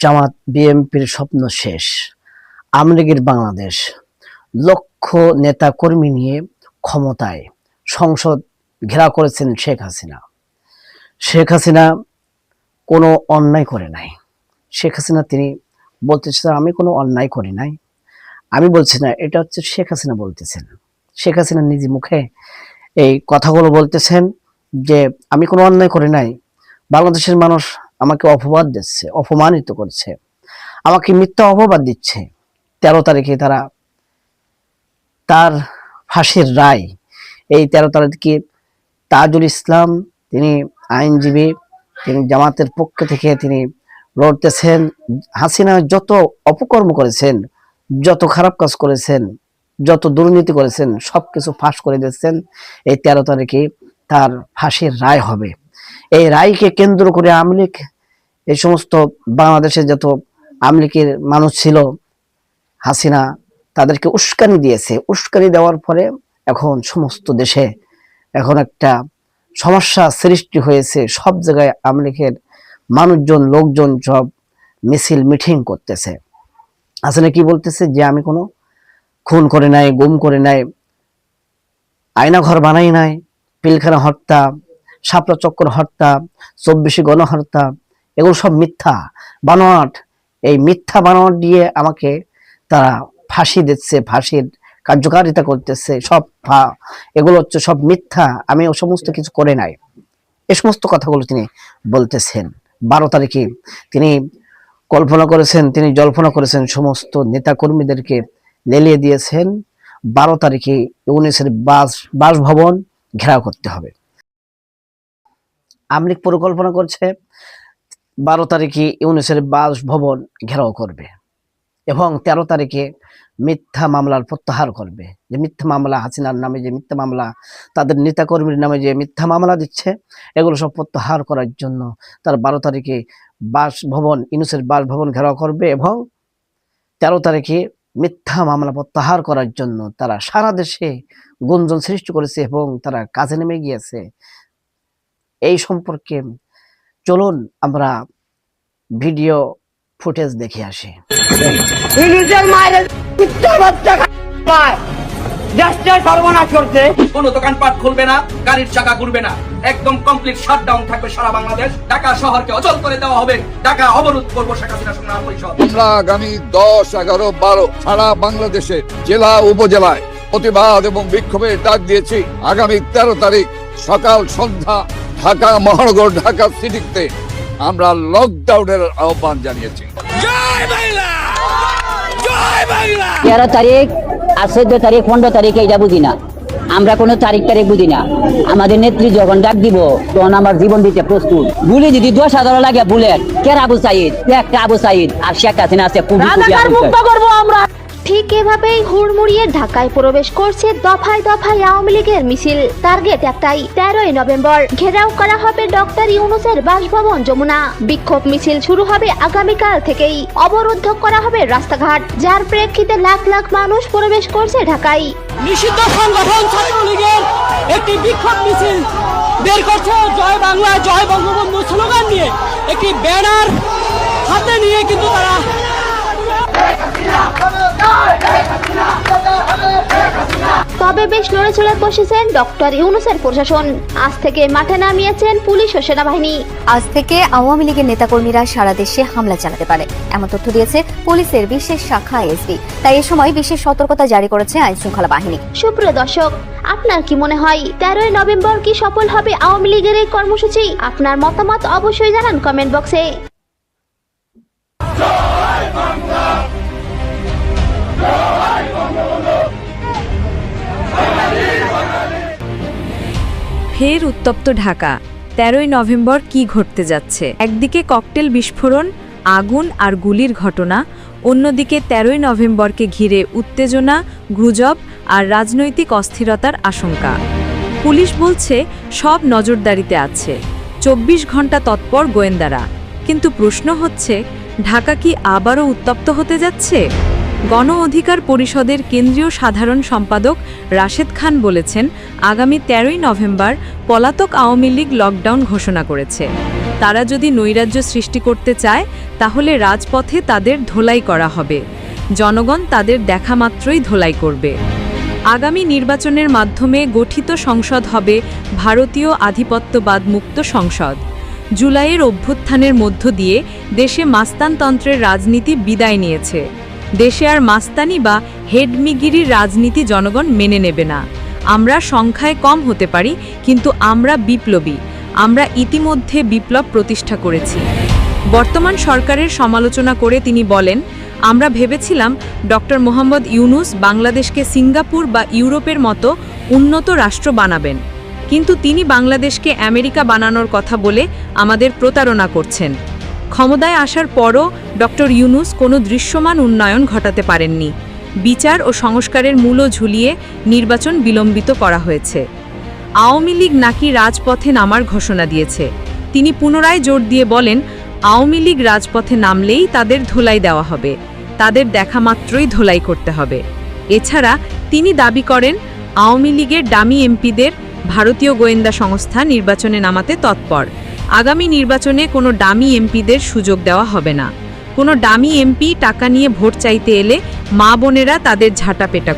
জামাত, বিএনপির স্বপ্ন শেষ। আওয়ামী লীগের বাংলাদেশ। লক্ষ নেতা কর্মী নিয়ে ক্ষমতায় সংসদ ঘেরাও করেছেন শেখ হাসিনা। শেখ হাসিনা কোনো অন্যায় করে নাই। শেখ হাসিনা তিনি বলতেছেন আমি কোনো অন্যায় করি নাই। আমি বলছি না, এটা হচ্ছে শেখ হাসিনা বলতেছেন। শেখ হাসিনা নিজে মুখে এই কথাগুলো বলতেছেন যে, আমি কোনো অন্যায় করি নাই। বাংলাদেশের মানুষ আমাকে অপবাদ দিচ্ছে, অপমানিত করছে। আমাকে মিথ্যা অপবাদ দিচ্ছে। তেরো তারিখে তারা তার ফাঁসির রায়, এই তেরো তারিখে তাজুল ইসলাম তিনি আইনজীবী, তিনি জামাতের পক্ষ থেকে তিনি লড়তেছেন। হাসিনা যত অপকর্ম করেছেন, যত খারাপ কাজ করেছেন, যত দুর্নীতি করেছেন, সবকিছু ফাঁস করে দিচ্ছেন এই তেরো তারিখে তার ফাঁসির রায় হবে। এই রায়কে কেন্দ্র করে আওয়ামী লীগ, এই সমস্ত বাংলাদেশে যত আওয়ামী লীগের মানুষ ছিল, হাসিনা তাদেরকে উস্কানি দিয়েছে। উস্কানি দেওয়ার পরে এখন সমস্ত দেশে এখন একটা সমস্যা সৃষ্টি হয়েছে। সব জায়গায় আওয়ামী লীগের মানুষজন, লোকজন সব মিছিল, মিটিং করতেছে। আসলে কি বলতেছে? যে আমি কোনো খুন করে নাই, গুম করে নাই আয়না ঘর বানাই নাই, পিলখানা হত্যা শাপলা চক্র হত্যা, চব্বিশে গণহত্যা, এগুলো সব মিথ্যা। বানোয়াট, এই মিথ্যা বানোয়াট দিয়ে আমাকে তারা ফাঁসি দিচ্ছে, ফাঁসির কার্যকারিতা করতেছে, সব এগুলো হচ্ছে সব মিথ্যা। আমি ও সমস্ত কিছু করে নাই। এ সমস্ত কথাগুলো তিনি বলতেছেন। বারো তারিখে তিনি কল্পনা করেছেন, তিনি জল্পনা করেছেন, সমস্ত নেতা কর্মীদেরকে লেলিয়ে দিয়েছেন। বারো তারিখে ইউনিসের বাস, বাসভবন ঘেরাও করতে হবে। আমলিক পরিকল্পনা করছে, বারো তারিখে ইউনিসের বাসভবন ঘেরাও করবে এবং তেরো তারিখে মিথ্যা মামলার প্রত্যাহার করবে। যে মিথ্যা মামলা, হাসিনার নামে যে মিথ্যা মামলা, তাদের নেতাকর্মীর নামে যে মিথ্যা মামলা দিচ্ছে, এগুলো সব প্রত্যাহার করার জন্য তার বারো তারিখে বাসভবন ইউনুসের বাসভবন ঘেরাও করবে এবং তেরো তারিখে মিথ্যা মামলা প্রত্যাহার করার জন্য তারা সারা দেশে গুঞ্জন সৃষ্টি করেছে এবং তারা কাজে নেমে গিয়েছে। এই সম্পর্কে চলুন আমরা ভিডিও ফুটেজ দেখে আসি। ইংরেজের মায়ের পিচ্ছা বাচ্চা খায়। দেশটা সর্বনাশ করছে। কোনো দোকানপাট খুলবে না গাড়ির চাকা ঘুরবে না। একদম কমপ্লিট শাটডাউন থাকবে সারা বাংলাদেশ। ঢাকা শহরকে অচল করে দেওয়া হবে। ঢাকা অবরোধ করব শেখ হাসিনা সংগ্রাম পরিষদ। আমরা আগামী দশ এগারো বারো সারা বাংলাদেশে জেলা উপজেলায় প্রতিবাদ এবং বিক্ষোভের ডাক দিয়েছি। আগামী তেরো তারিখ সকাল সন্ধ্যা ঢাকা মহানগর ঢাকা সিটিতে আমরা লকডাউনের আহ্বান জানিয়েছি। তেরো তারিখ আর চোদ্দ তারিখ পনেরো তারিখ এইটা বুঝি না। আমরা কোনো তারিখ তারিখ বুঝি না। আমাদের নেত্রী যখন ডাক দিব তখন আমার জীবন দিতে প্রস্তুত। গুলি যদি দশ হাজার লাগে বুলেট কের আবু সাইদ? একটা আবু সাইদ? আর শেখ হাসিনা আছে কুবি আবু সাইদ। ঠিক এভাবেই হুড়মুড়িয়ে ঢাকায় প্রবেশ করছে দফায় দফায় আওয়ামী লীগের মিছিল। টার্গেট একটাই, তেরোই নভেম্বর। ঘেরাও করা হবে ডক্টর ইউনুসের বাসভবন যমুনা। বিক্ষোভ মিছিল শুরু হবে আগামীকাল থেকেই। অবরুদ্ধ করা হবে রাস্তাঘাট, যার প্রেক্ষিতে লাখ লাখ মানুষ প্রবেশ করছে ঢাকায়। নিষিদ্ধ সংগঠন ছাত্রলীগের একটি বিক্ষোভ মিছিল বের করছে জয় বাংলা জয় বঙ্গবন্ধু স্লোগান নিয়ে। একটি ব্যানার হাতে নিয়ে কিন্তু তারা তবে বেশ নড়ে চড়ে বসেছেন ডক্টর ইউনুসের প্রশাসন। আজ থেকে মাঠে নামিয়েছেন পুলিশ ও সেনাবাহিনী। আজ থেকে আওয়ামী লীগের নেতাকর্মীরা সারা দেশে হামলা চালাতে পারে এমন তথ্য দিয়েছে পুলিশের বিশেষ শাখা এসবি। তাই এ সময় বিশেষ সতর্কতা জারি করেছে আইন শৃঙ্খলা বাহিনী। সুপ্রিয় দর্শক আপনার কি মনে হয় তেরোই নভেম্বর কি সফল হবে আওয়ামী লীগের এই কর্মসূচি? আপনার মতামত অবশ্যই জানান কমেন্ট বক্সে। ফের উত্তপ্ত ঢাকা। তেরোই নভেম্বর কি ঘটতে যাচ্ছে? একদিকে ককটেল বিস্ফোরণ, আগুন আর গুলির ঘটনা, অন্যদিকে তেরোই নভেম্বরকে ঘিরে উত্তেজনা, গুজব আর রাজনৈতিক অস্থিরতার আশঙ্কা। পুলিশ বলছে, সব নজরদারিতে আছে। চব্বিশ ঘণ্টা তৎপর গোয়েন্দারা। কিন্তু প্রশ্ন হচ্ছে, ঢাকা কি আবারও উত্তপ্ত হতে যাচ্ছে? গণ অধিকার পরিষদের কেন্দ্রীয় সাধারণ সম্পাদক রাশেদ খান বলেছেন, আগামী তেরোই নভেম্বর পলাতক আওয়ামী লীগ লকডাউন ঘোষণা করেছে। তারা যদি নৈরাজ্য সৃষ্টি করতে চায়, তাহলে রাজপথে তাদের ধোলাই করা হবে। জনগণ তাদের দেখা মাত্রই ধোলাই করবে। আগামী নির্বাচনের মাধ্যমে গঠিত সংসদ হবে ভারতীয় আধিপত্যবাদ মুক্ত সংসদ। জুলাইয়ের অভ্যুত্থানের মধ্য দিয়ে দেশে মাস্তানতন্ত্রের রাজনীতি বিদায় নিয়েছে। দেশে আর মাস্তানি বা হেডমিগিরির রাজনীতি জনগণ মেনে নেবে না। আমরা সংখ্যায় কম হতে পারি, কিন্তু আমরা বিপ্লবী। আমরা ইতিমধ্যে বিপ্লব প্রতিষ্ঠা করেছি। বর্তমান সরকারের সমালোচনা করে তিনি বলেন, আমরা ভেবেছিলাম ডক্টর মোহাম্মদ ইউনুস বাংলাদেশকে সিঙ্গাপুর বা ইউরোপের মতো উন্নত রাষ্ট্র বানাবেন। কিন্তু তিনি বাংলাদেশকে আমেরিকা বানানোর কথা বলে আমাদের প্রতারণা করছেন। ক্ষমতায় আসার পরও ডক্টর ইউনুস কোনো দৃশ্যমান উন্নয়ন ঘটাতে পারেননি। বিচার ও সংস্কারের মূলও ঝুলিয়ে নির্বাচন বিলম্বিত করা হয়েছে। আওয়ামী লীগ নাকি রাজপথে নামার ঘোষণা দিয়েছে। তিনি পুনরায় জোর দিয়ে বলেন, আওয়ামী লীগ রাজপথে নামলেই তাদের ধোলাই দেওয়া হবে। তাদের দেখা মাত্রই ধোলাই করতে হবে। এছাড়া তিনি দাবি করেন, আওয়ামী লীগের ডামি এমপিদের ভারতীয় গোয়েন্দা সংস্থা নির্বাচনে নামাতে তৎপর। আগামী নির্বাচনে কোনো ডামি এমপিদের সুযোগ দেওয়া হবে না। কোনো ডামি এমপি টাকা নিয়ে ভোট চাইতে এলে মা বোনেরা তাদের ঝাঁটাপেটা